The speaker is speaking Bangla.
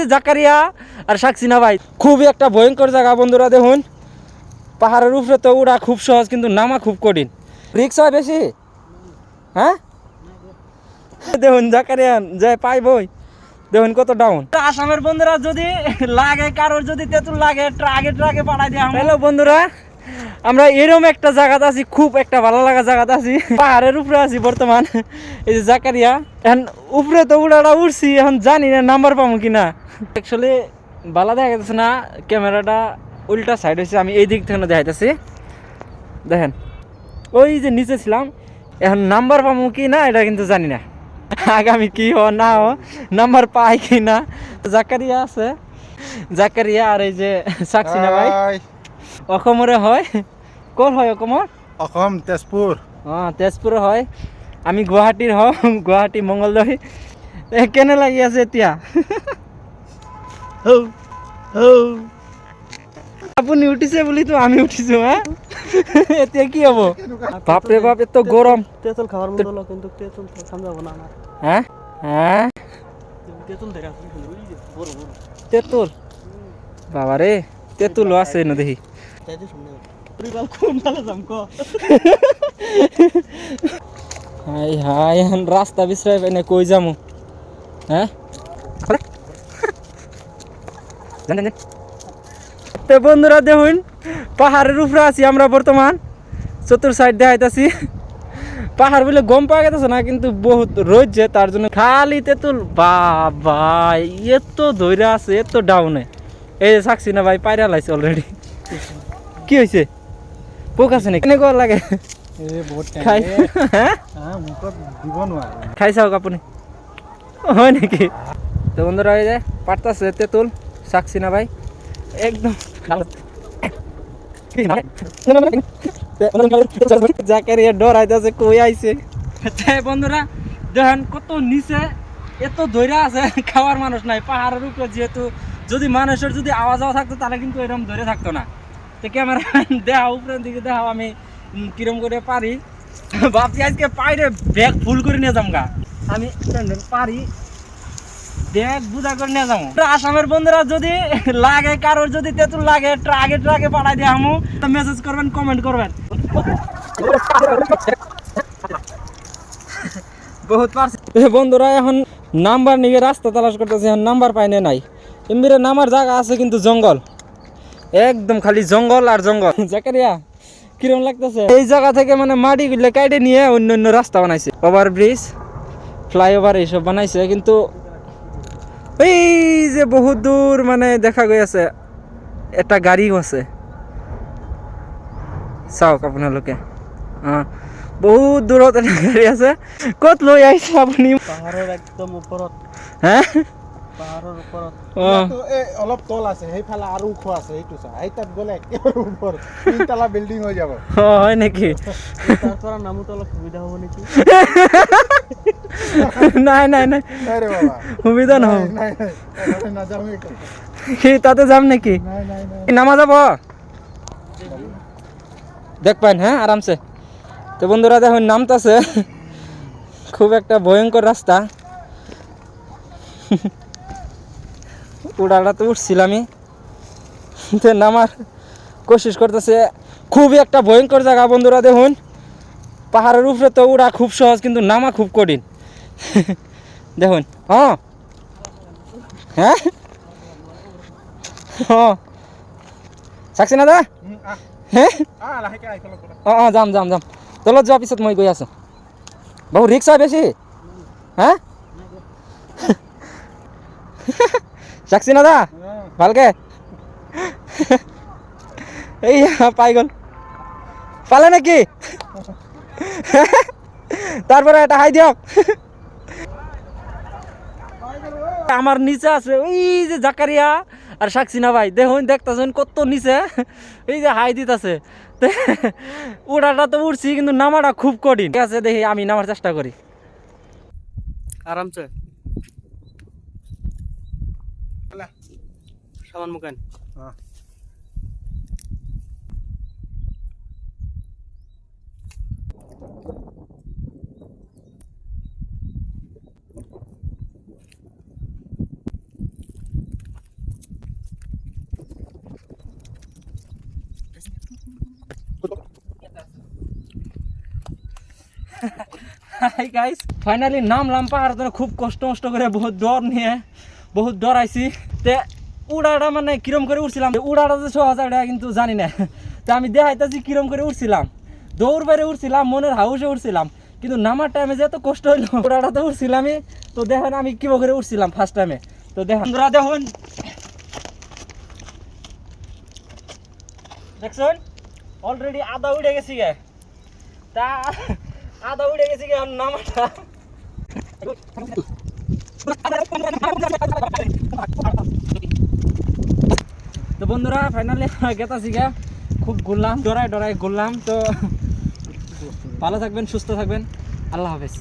যে জাকারিয়া আর সাকসিনা ভাই। খুবই একটা ভয়ঙ্কর জায়গা বন্ধুরা, দেখুন। পাহাড়ের উপরে তো উড়া খুব সহজ, কিন্তু নামা খুব কঠিন। রিক্স হয় বেশি? হ্যাঁ? দেখুন, জাকারিয়া যায় পাই বই দেখুন কত ডাউন আসামের বন্ধুরা, যদি লাগে, কারোর যদি তেতুল লাগে, ট্রাকে ট্রাকে পাঠাই দিয়া হ্যালো বন্ধুরা। আমরা এরকম একটা জায়গাতে আছি, খুব একটা ভালো লাগা জায়গাতে আছি। পাহাড়ের উপরে আছি বর্তমান। এই যে জাকারিয়া, এখন উপরে তো উড়াটা উঠছি এখন জানি না নাম্বার পাবো কিনা। অ্যাকচুয়ালি ভালো দেখা যাচ্ছে না, ক্যামেরাটা উল্টা সাইড হয়েছে, আমি এই দিক থেকে দেখাইতেছি। দেখেন, ওই যে নিচে ছিলাম, এখন নাম্বার পাবো কি না এটা কিন্তু জানি না। আগামী কি হ না হ নাম্বার পাই কি না জাকারিয়া আছে। জাকারিয়া আর এই যে সাকসিনা ভাই। অসমৰে হয়। ক'ৰ হয় অসমৰ? অসম তেজপুৰ। অঁ তেজপুৰৰ হয়। আমি গুৱাহাটীৰ হওঁ গুৱাহাটী মংগলদৈ এ কেনে লাগি আছে এতিয়া? হৌ, হৌ। আপুনি উঠিছে বুলিতো আমি উঠিছো হা? এতিয়া কি হ'ব? বাপৰে বাপ এত গৰম। তেঁতুল খাওয়ার মতো হলো কিন্তু তেঁতুল তো সামলাবো না আমার হা? হা? তেঁতুল বড় তেঁতুল? তেঁতুলো আছে ন দেখি। পরিবার কোন ভালো যাম ক? হাই হাই এখন রাস্তা বিচৰাই পিনে কৈ যামো? হ্যাঁ? তো বন্ধুরা দেখুন পাহাড়ের উপরে আছি আমরা বর্তমান। চতুর সাইড দেখাইতেছি। পাহাড় বলে গম পাওয়া গেছে না কিন্তু বহুত রোদ যে তার জন্য খালি তেঁতুল। বাবা এত ধৈর্য আছে এত ডাউনে এই যে সাকছি না ভাই পায়রা লাইছে অলরেডি কি হয়েছে পোক আছে নাকি? কেনেকুৱা লাগে? খাই চাওক আপুনি। হয় নেকি? তো বন্ধুরা এই যে পারতাছে তেঁতুল সাকছি না ভাই। একদম জাকারিয়া ডর আইতাছে কই আইছে? বন্ধুরা দেখেন কত নিচে এত ধৈর্য আছে খাওয়ার মানুষ নাই। পাহাড়ের উপরে যেহেতু যদি মানুষের যদি আওয়াজ আওয়াজ থাকতো তাহলে কিন্তু এরকম ধরে থাকতো না। তো ক্যামেরা দেখা উপরের দিকে দেখাও, আমি কিরম করে পারি। ভাবছি আজকে পাইরে ব্যাগ ফুল করে নিয়ে যাম গা আমি পারি ব্যাগ বুঝা করে নিয়ে যাব আসামের বন্ধুরা যদি লাগে, কারোর যদি তেঁতুল লাগে ট্রাকে ট্রাকে পাঠাই দিয়ে আমু মেসেজ করবেন কমেন্ট করবেন। বহুত পারছি। বন্ধুরা, এখন নাম্বার নিয়ে রাস্তা তালাশ করতেছে, এখন নাম্বার পাইনে নাই। এমবিরে নামার জায়গা আছে কিন্তু জঙ্গল। একদম খালি জঙ্গল আর জঙ্গল। জাকারিয়া কিরম লাগতেছে? এই জায়গা থেকে মানে মাটি গুলো কাটে নিয়ে অন্য অন্য রাস্তা বানাইছে। ওভার ব্রিজ ফ্লাইওভার এইসব বানাইছে কিন্তু এই যে বহুত দূর মানে দেখা গৈ আছে এটা গাড়ীও আছে। চাওক আপোনালোকে। অঁ বহুত দূৰত এটা গাড়ী আছে। ক'ত লৈ আহিছে আপুনি? পাহাড়ের একদম উপরত হে? পাহাড়ের উপরত অঁ ইয়াতো এই অলপ তল আছে সেইফালে আৰু ওখ আছে সেইটো চা। সেই তাত গ'লে একেবাৰে ওপৰ তিনিতলা বিল্ডিং হৈ যাব। অঁ হয় নেকি? তারপর নামতো অলপ সুবিধা হব নাকি? নাই নাই নাই। নাই ৰে বাবা। সুবিধা নহ'ব। নাই নাই। তাতে নাযাওঁ এইটো কি তাতে যাম নেকি? নাই নাই নাই। কি নামা যাব দেখ পাইন হ্যাঁ আরামসে তো বন্ধুরা দেখুন নামতাছে খুব একটা ভয়ঙ্কর রাস্তা উড়াটা তো উঠছিলামই। তো নামার কোশিস করতেছে খুবই একটা ভয়ঙ্কর জায়গা বন্ধুরা দেখুন। পাহাড়ের উপরে তো উড়া খুব সহজ কিন্তু নামা খুব কঠিন। দেখুন হ্যাঁ? হ্যাঁ? অঁ চাকছি না দা? উম, আহ হে আহ লাহেকে আহ এইফালৰ পৰা অঁ অঁ যাম যাম যাম। তলত যোৱাৰ পিছত মই গৈ আছোঁ। বহুত ৰিক্স হয় বেছি? হা চাকছি না দা? ভালকে? এই পাই গ'ল। পালে নেকি? তারপরে এটা হাই দিয়ক। আমার নিচে আছে, ওই যে জাকারিয়া আর সাকসিনা ভাই। দেখুন, দেখতেছেন কত নিচে। এই যে হাই দিতেছে। উড়াটা তো উঠছি কিন্তু নামাটা খুব কঠিন। ঠিক আছে, দেখি আমি নামার চেষ্টা করি। আরামসে। saman mo kan? Ah. Hi guys finally নাম লাম্পা আর খুব কষ্ট কষ্ট করে বহুত ডর নিয়ে বহুত ডর আইছি তে উড়াটা মানে কিরম করে উঠছিলাম উড়াটা যে সহজ এটা কিন্তু জানি না। তো আমি দেখাইতেছি কিরম করে উঠছিলাম দৌড় বাইরে উঠছিলাম মনের হাউসে উঠছিলাম কিন্তু নামার টাইমে যে এত কষ্ট হইল উড়াটা তো উঠছিলামই তো দেখেন আমি কীভাবে করে উঠছিলাম ফার্স্ট টাইমে তো দেখেন দেখুন। দেখছেন? অলরেডি আধা উঠে গেছি গে। তা আধা উঠে গেছি গে নামাটা। বন্ধুরা ফাইনালি গেতা শিখা খুব ঘুরলাম ডরাই ডরাই ঘুরলাম, তো ভালো থাকবেন, সুস্থ থাকবেন। আল্লাহ হাফেজ।